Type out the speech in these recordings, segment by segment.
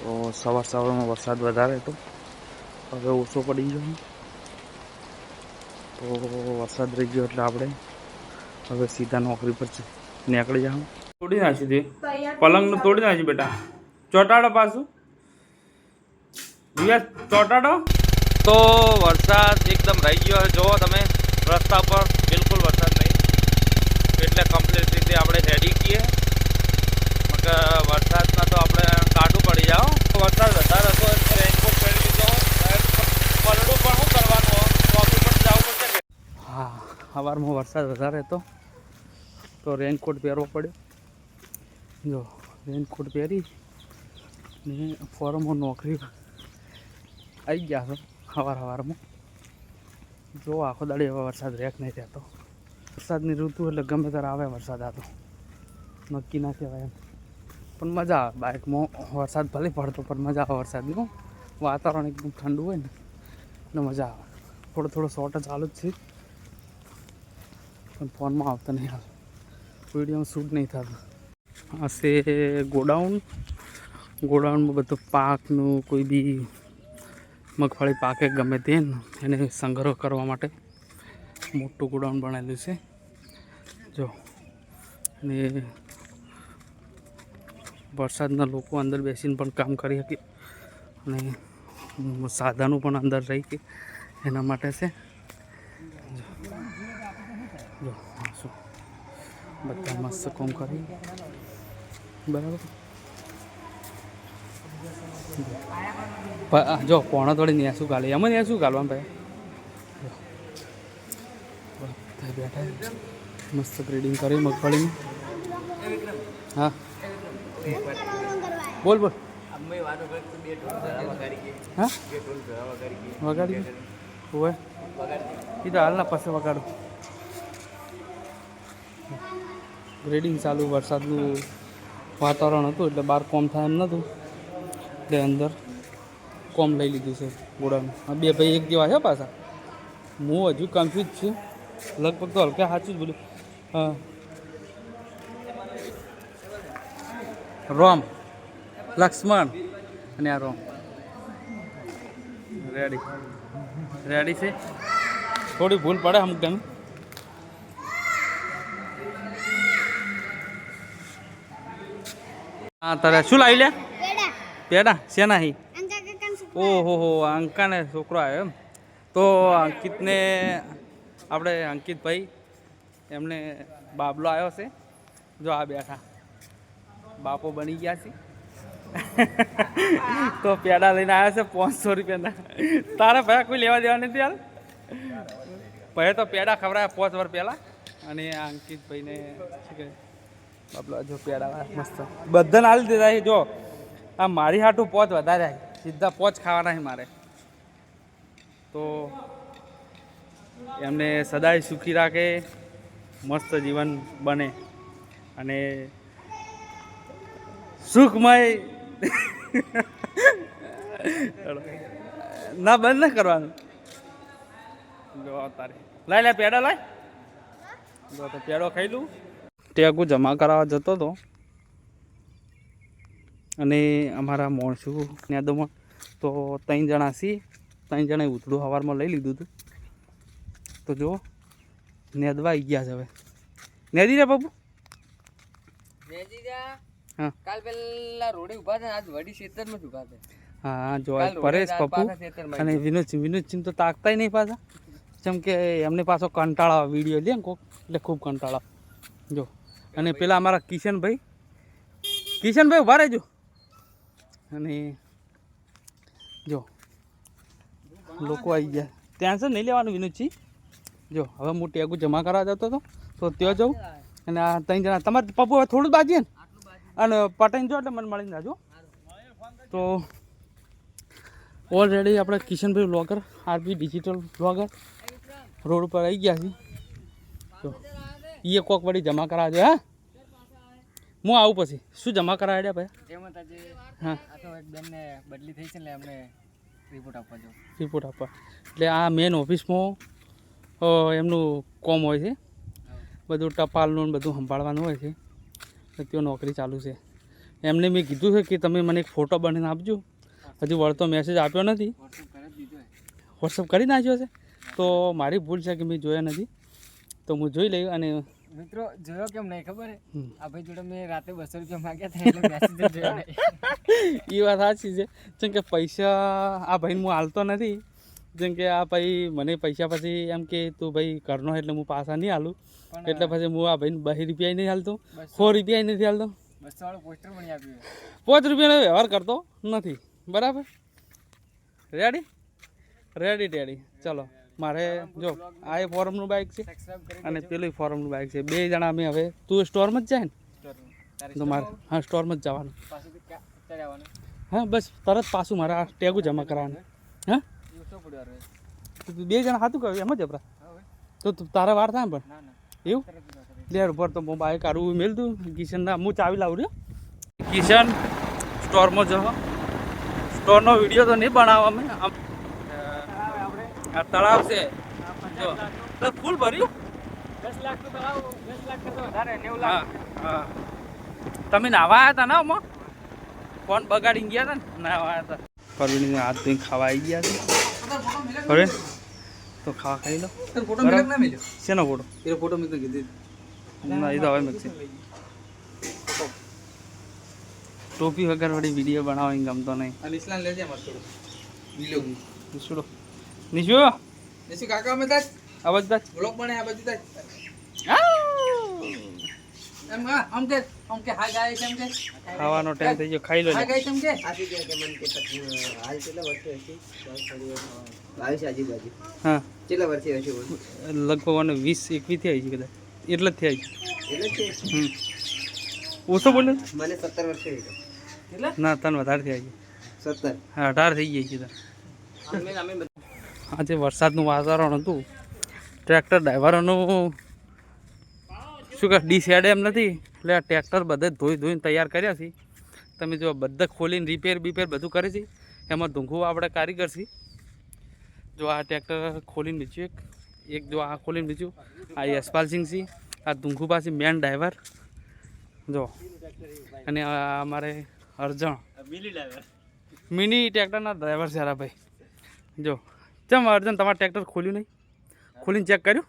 તો સવાર સવારમાં વરસાદ વધારે હતો. હવે ઓછો પડી ગયો તો વરસાદ રહી ગયો એટલે આપણે હવે સીધા નોકરી પર જ નીકળી જાઉં તોડી નાખી દે પલંગનું તોડી નાખી બેટા. ચોટાડો પાછું. દિવ્યા ચોટાડો. તો વરસાદ એકદમ રહી ગયો હવે જુઓ તમે રસ્તા પર બિલકુલ વરસાદ નહીં. એટલે કમ્પ્લીટ રીતે આપણે રેડી છીએ. મગ વરસાદમાં તો આપણે કાઢું પડી જાઓ વરસાદ વધારે હતો રેનકોટ પહેરી લીધો. પલડું પણ શું કરવાનું કોફી પણ જવું પડશે. હા, સવારમાં વરસાદ વધારે હતો, તો રેનકોટ પહેરવો પડ્યો. જો રેનકોટ પહેરી ને ફોર્મમાં નોકરી આવી ગયા છો સવાર સવારમાં જો, આખો દાડી હવે વરસાદ રેક નહીં થતો વરસાદની ઋતુ એટલે ગમે ત્યારે આવે વરસાદ આતો નક્કી ના કહેવાય એમ. પણ મજા આવે. બાઇકમાં વરસાદ ભલે પડતો, પણ મજા આવે વરસાદનું વાતાવરણ એકદમ ઠંડુ હોય ને, એટલે મજા આવે. થોડો થોડો શોર્ટ ચાલુ જ છે. પણ ફોનમાં આવતો નહીં હાલ. વિડીયોમાં શૂટ નહીં થતું. હશે ગોડાઉન. ગોડાઉનમાં બધું પાકનું કોઈ બી મગફળી પાકે ગમે તે એને સંગ્રહ કરવા માટે મોટું ગોડાઉન બનાવેલું છે. જો, અને વરસાદના લોકો અંદર બેસીને પણ કામ કરી શકે અને સાધનો પણ અંદર રહી કે એના માટે છે. શું? બધા મસ્ત કોમ કરી. બરાબર? જો, પોણો થોડી ન્યાસું ગાલે? એમાં ન્યાસું ગાલવાનું ભાઈ. બેઠા મસ્ત ગ્રેડિંગ કરી, મગફળીની. હા. બોલ બોલ. હા? વગાડી હોય એ તો હાલના પાસે વગાડો. ગ્રેડિંગ ચાલુ વરસાદનું વાતાવરણ હતું એટલે બહાર કોમ થાય એમ નહોતું એટલે અંદર કોમ લઈ લીધું છે ગોળાનું આ બે ભાઈ એક જેવા છે પાછા. હું હજુ કન્ફ્યુઝ છું. લગભગ તો હલકા સાચું જ બોલ્યું. હા. રોમ લક્ષ્મણ અને આ રોમ. રેડી રેડી છે? થોડી ભૂલ પડે અમુક ટાઈમ હા તારે શું લાવી લે? પેડા. પેડા? શેના હી? ઓહો હો અંકાને છોકરો આવ્યો એમ. તો અંકિતને આપણે અંકિતભાઈ એમને બાબલો આવ્યો છે. જો આ બેઠા. બાપો બની ગયા છે. તો પેડા લઈને આવ્યા છે પાંચસો રૂપિયાના. તારા ભાઈ કોઈ લેવા દેવા નથી યાર ભાઈ તો પેડા ખવડાયા પાંચ વાર પહેલાં. અને આ અંકિતભાઈને બાબલો જો પેડા મસ્ત. બધાને આલી દીધા છે, જો. આ મારી હાટું પોચ વધારે. સીધા પોચ ખાવાના છે મારે. તો એમને સદાય સુખી રાખે, મસ્ત જીવન બને. અને સુખમય. ના બંધ ના કરવાનું. તારે. લાય લાય પેડા લાય. જો તો પેડો ખાઈ લઉં. ટેગુ જમા કરાવવા જતો હતો અને અમારા મોણસું ન્યાદોમાં તો ત્રણ જણા છીએ ત્રણ જણાએ ઉથડું સવારમાં લઈ લીધું હતું તો જો નેદવા આવી ગયા છે હવે. નેદી રે બાપુ. હા. કાલ પેલા રોડે ઊભા છે આજ વડી ખેતરમાં જ ઊભા છે હા જો પરેશ પપ્પુ અને વિનોદસિંહ વિનોદસિંહ તો તાકતાય નહીં પાછા. જેમ કે એમને પાછો કંટાળા વીડિયો લે ને કોક એટલે ખૂબ કંટાળા જો અને પેલા અમારા કિશનભાઈ કિશનભાઈ ઊભા રહેજો. અને જો લોકો આવી ગયા. ટેન્શન નહીં લેવાનું વિનોદસિંહ જો હવે હું ટેગુ જમા કરાવવા જતો હતો તો ત્યાં જાઉં. અને આ ત્રણ જણા તમારે પપ્પુ હવે થોડું બાજીએ ને? અને પટાઈને જો એટલે મને મળીને જાજો. તો ઓલરેડી આપણે Kishanbhai blogger RB digital blogger road ઉપર આવી ગયા છીએ. તો એ કોક વળી જમા કરાવજો હા? હું આવું પછી. શું જમા કરાવ્યા ભાઈ? હા. બેનને બદલી થઈ છે ને એટલે એમને રિપોર્ટ આપવા જો રિપોર્ટ આપવા. એટલે આ મેન ઓફિસમાં એમનું કોમ હોય છે. બધું ટપાલનું બધું સંભાળવાનું હોય છે. તો ત્યાં નોકરી ચાલુ છે. એમને મેં કીધું છે કે તમે મને એક ફોટો બનાવીને આપજો. હજી વળતો મેસેજ આપ્યો નથી. વોટ્સઅપ કરે નાખ્યો છે. તો મારી ભૂલ છે કે મેં જોયા નથી. તો હું જોઈ લઈ અને મિત્રો જોયો કેમ નહીં ખબર? હે આ ભાઈ જોડે મેં રાતે બસો રૂપિયા માંગ્યા હતા એ વાત સાચી છે. જેમ કે પૈસા આ ભાઈને હું હાલતો નથી. જેમ કે આ ભાઈ મને પૈસા પછી એમ કે તું ભાઈ કરનો એટલે હું પાછા નહીં હાલું. એટલે પછી હું આ ભાઈને બહી રૂપિયા નહીં હાલતો. સો રૂપિયા નથી હાલતો. પાંચ રૂપિયાનો વ્યવહાર કરતો નથી. બરાબર? રેડી રેડી રેડી ચલો મારે જો આ એ ફોરમનું બાઇક છે અને પેલું ફોરમનું બાઇક છે. બે જણા અમે હવે તું સ્ટોરમાં જ જાય ને? તો મારે હા સ્ટોરમાં જ જવાનું. હા બસ તરત પાછું મારે આ ટેગું જમા કરવાનું હા? પડ્યું બે જણા હાથું કહ્યું એમ જ અપરા તો તારા વાર થાય પણ? ના ના. એવું? લે કરી. ઉપર તો હું બાઈક કાઢું મેલ દઉં કિશનના હું ચાવી લાવું રહ્યો. કિશન સ્ટોરમાં જવા. સ્ટોરનો વીડિયો તો નહીં બનાવવા અમે આમ આ તળાવ છે. જો. ફૂલ ભર્યું? દસ લાખ તો તળાવ દસ લાખ તો વધારે નેવું હા લાખ. હા તમે નાવા આવ્યા હતા ને આમાં? ફોન બગાડીને ગયા હતા ને? નાવા આવ્યા હતા પરવીને હાથ ધોઈને ખાવા આવી ગયા છે. હવે તો ખાવા ખાઈ લો. ફોટો મિલક ના મિલ્યો શેનો ફોટો? એ ફોટો મેં કીધી ના એ તો હવે મેં ટોપી વગર વળી વીડિયો બનાવવાની ગમતો નહીં. અને ઇસ્લામ લેજે માર થોડો. મિલ્યો નિશુડો. નિશુ? નિશુ કાકા અમે તાજ. અવાજ દાચ બ્લોગ બને આ બાજુ તાજ. હા આમ કે આમ કે હા ગાય કેમ કે ખાવાનો ટાઈમ થઈ ગયો ખાઈ લો લગભગ વીસ એકવીસથી આવી છે કદાચ. એટલે જ થયા છે. ઓછો બોલે મને સત્તર વર્ષે ના તને વધારે થયા છે. સત્તર? હા અઢાર થઈ ગઈ છે આજે વરસાદનું વાતાવરણ હતું. ટ્રેક્ટર ડ્રાઈવરોનું શું કે ડી સેડ એમ નથી? એટલે આ ટ્રેક્ટર બધે ધોઈ ધોઈને તૈયાર કર્યા છે. તમે જો બધા ખોલીને રિપેર બિપેર બધું કરે છે. એમાં ધૂંઘું આપણે કારીગર છે. જો આ ટ્રેક્ટર ખોલીને બીજું એક. એક જો આ ખોલીને બીજું આ યશપાલ સિંહ છે. આ ધૂંઘુ પાસે મેન ડ્રાઈવર જો. અને અમારે અર્જણ. મિની ટ્રેક્ટરના ડ્રાઈવર છે ભાઈ જો. ચમ અર્જન તમારે ટ્રેક્ટર ખોલ્યું નહીં? ખોલીને ચેક કર્યું?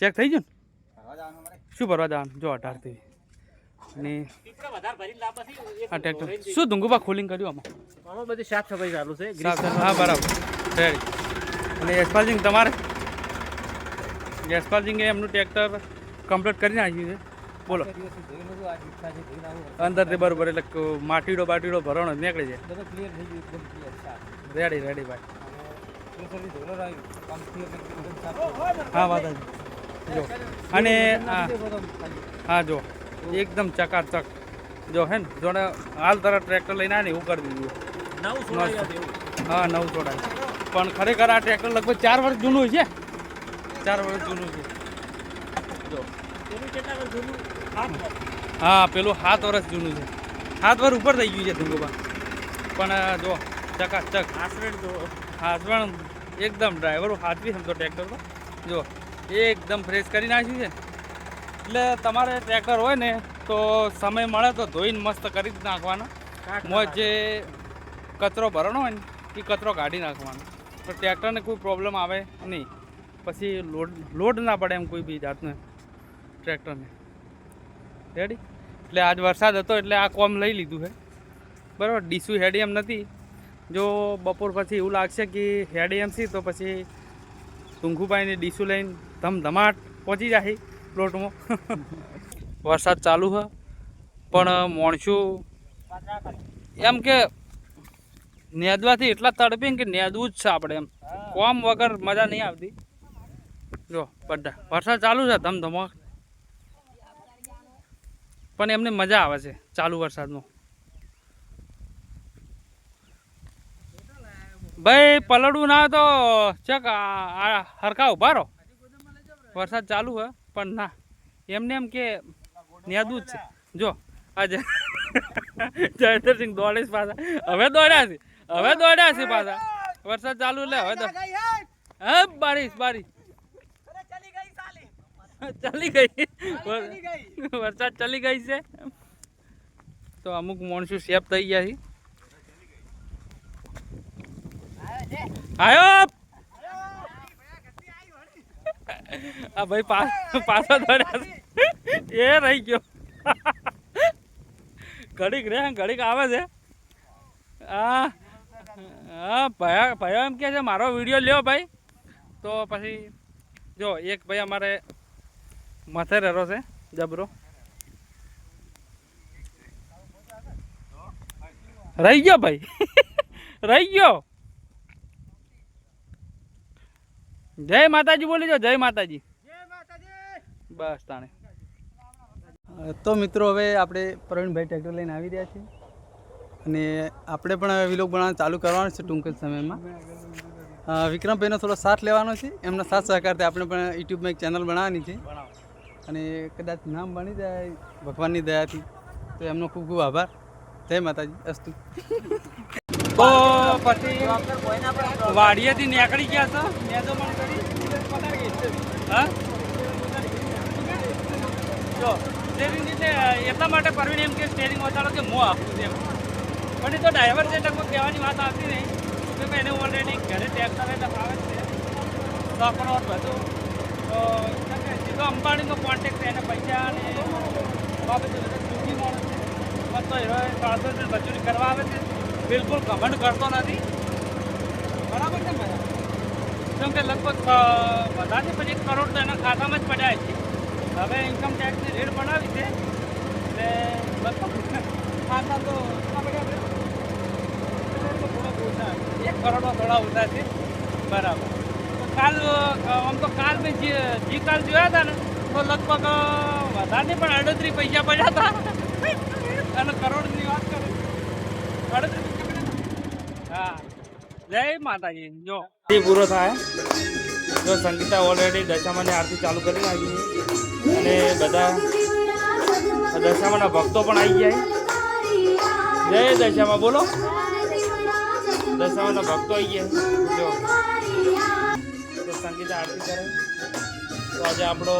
ચેક થઈ ગયું ને? શું ભરવા જવાનું? જો અઢારથી. અને આ ટ્રેક્ટર શું ધુંગુબા ખોલિંગ કર્યું આમાં? આમાં બધી સાફ સફાઈ ચાલુ છે હા બરાબર. રેડી અને યશપાલસિંહ તમારે? યશપાલસિંહે એમનું ટ્રેક્ટર કમ્પ્લીટ કરી નાખ્યું છે? બોલો. અંદરથી બરોબર એટલે માટીડો બાટીડો ભરવાનો નીકળી જાય બધું ક્લિયર થઈ ગયું એકદમ ક્લિયર સાફ રેડી રેડી ભાઈ. હા વાત. જો. અને હા જો. એકદમ ચકાચક. જો હે ને જોડે હાલ તરત ટ્રેક્ટર લઈને આવે ને એવું કરી દીધું. હા નવ જોડાય પણ ખરેખર આ ટ્રેક્ટર લગભગ ચાર વર્ષ જૂનું છે. ચાર વર્ષ જૂનું છે. જો. હા પેલું સાત વર્ષ જૂનું છે. સાત વર્ષ ઉપર થઈ ગયું છે ધુંગોબા પણ જો ચકાચક. હાથવણ એકદમ ડ્રાઈવરો હાથવી સમજો ટ્રેક્ટર તો જો. એકદમ ફ્રેશ કરી નાખ્યું છે. એટલે તમારે ટ્રેકર હોય ને તો સમય મળે તો ધોઈને મસ્ત કરી જ નાખવાનો. મોજ જે કચરો ભરવાનો હોય ને એ કચરો કાઢી નાખવાનો. તો ટ્રેક્ટરને કોઈ પ્રોબ્લેમ આવે નહીં. પછી લોડ લોડ ના પડે એમ કોઈ બી જાતને ટ્રેક્ટરને રેડી એટલે આજ વરસાદ હતો એટલે આ કોમ લઈ લીધું છે. બરાબર? ડીસુ હેડી એમ નથી. જો બપોર પછી એવું લાગશે કે હેડી એમ છે તો પછી ટુંખુભાઈને ડીસુ લઈને ધમધમાટ પહોંચી જાય પ્લોટમાં. વરસાદ ચાલુ હ, પણ મોણસું એમ કે નેદવાથી એટલા તડપી ને કે નેદવું જ છે આપણે એમ. કોમ વગર મજા નહીં આવતી. જો, બધા. વરસાદ ચાલુ છે ધમધમાટ પણ એમને મજા આવે છે ચાલુ વરસાદમાં. ભાઈ, પલડવું ના તો ચક હરખા ઊભા રહો. વરસાદ ચાલુ હોય, પણ ના. એમને એમ કે, નેદું જ છે. જો, આજે જયંતરસિંહ દોડે પાછા. હવે દોડ્યા છે. હવે દોડ્યા છે પાછા. વરસાદ ચાલુ એટલે હવે તો હા બારીશ બારીશ ચાલી ગઈ. વરસાદ ચાલી ગઈ છે. તો અમુક માણસો સેફ થઈ ગયા છે. આયો આ ભાઈ પાછો દોડ્યા એ રહી ગયો. ઘડીક રે, ઘડીક આવે છે. હા હા ભયા ભયા એમ કે છે, મારો વીડિયો લ્યો ભાઈ. તો પછી, જો, એક ભાઈ અમારે માથે રહેલો છે, જબરો. રહી ગયો ભાઈ. રહી ગયો. જય માતાજી બોલી જો જય માતાજી. બસ તાણે. તો મિત્રો હવે આપણે પ્રવીણભાઈ ટ્રેક્ટર લઈને આવી રહ્યા છીએ. અને આપણે પણ હવે વિલોક બનાવવાનું ચાલુ કરવાનું છે ટૂંક સમયમાં. વિક્રમભાઈનો થોડો સાથ લેવાનો છે. એમના સાથ સહકારથી આપણે પણ યુટ્યુબમાં એક ચેનલ બનાવવાની છે. અને કદાચ નામ બની જાય, ભગવાનની દયાથી. તો એમનો ખૂબ ખૂબ આભાર. જય માતાજી, અસ્તુ. તો પછી વાડીએથી નીકળી ગયા છો? જો સ્ટેરિંગ એટલે એટલા માટે પરવીને એમ કે સ્ટેરિંગ વધારો કે મો આપું છું પણ એ તો ડ્રાઈવર છે કોઈ કહેવાની વાત આવતી નહીં. કે ભાઈ એને ઓલરેડી ઘરે ટ્રેક્ટર એટલે ફાવે છે. સકડો બધું. તો સીધો અંબાણીનો છે, એને પૈસા અને બાબતે છે. બસ તો એ સાડસો મજૂરી કરવા આવે છે. બિલકુલ ઘમંડ કરતો નથી. બરાબર છે બધા કેમ કે લગભગ બધાથી પછી કરોડ તો એના ખાતામાં જ પડ્યા છે. હવે ઇન્કમ ટેક્સની રેટ બનાવી છે. એટલે લગભગ ખાતા તો થોડાક ઓછા એક કરોડમાં થોડા ઓછા છે. બરાબર. તો કાલ આમ તો કાલ મેં જે, જી કાલ જોયા હતા ને, તો લગભગ વધારે પણ અડત્રીસ પૈસા પડ્યા હતા. અને કરોડની વાત કરું અડત્રીસ જય માતાજી જો. પૂરો થાય. જો સંગીતા ઓલરેડી દશામાની આરતી ચાલુ કરી નાખી છે. અને બધા દશામાના ભક્તો પણ આવી ગયા જય દશામાં બોલો. દશામાના ભક્તો આવી ગયા જો. તો સંગીતા આરતી કરે. તો આજે આપણો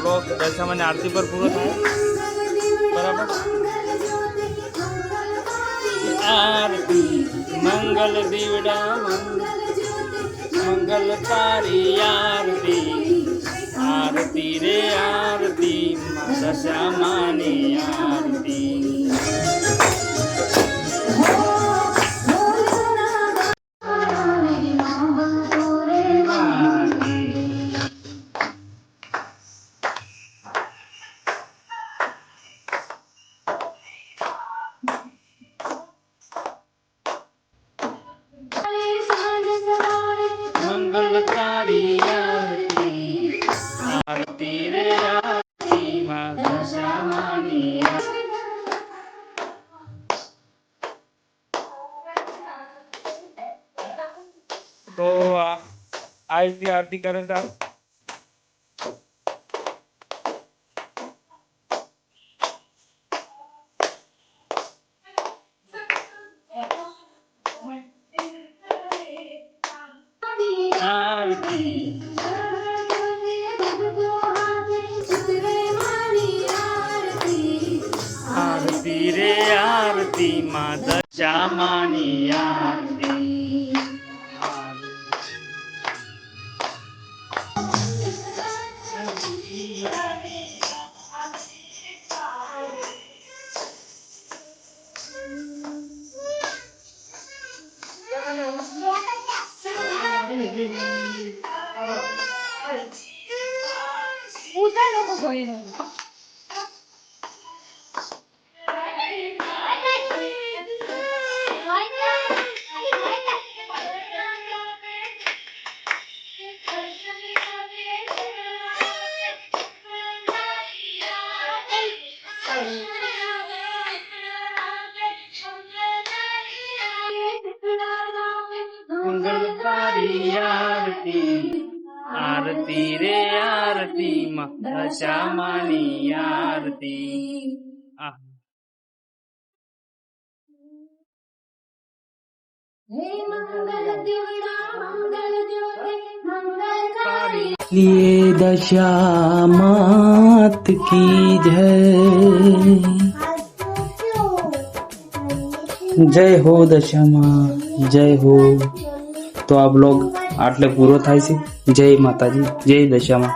વ્લોગ દશામાની આરતી પર પૂરો થાય. બરાબર? આરતી. મંગલ દીવડા મંગલ તારી આરતી આરતી રે આરતી દશા માની આરતી. તો આ આજની આરતી કરે છે આરતી આરતી રે આરતી મા દશામાની આરતી દશામાની આરતી આ लिए दशा मात की जय જય હો દશામાં જય હો તો આ બ્લોગ આટલે પૂરો થાય છે જય માતાજી જય દશામાં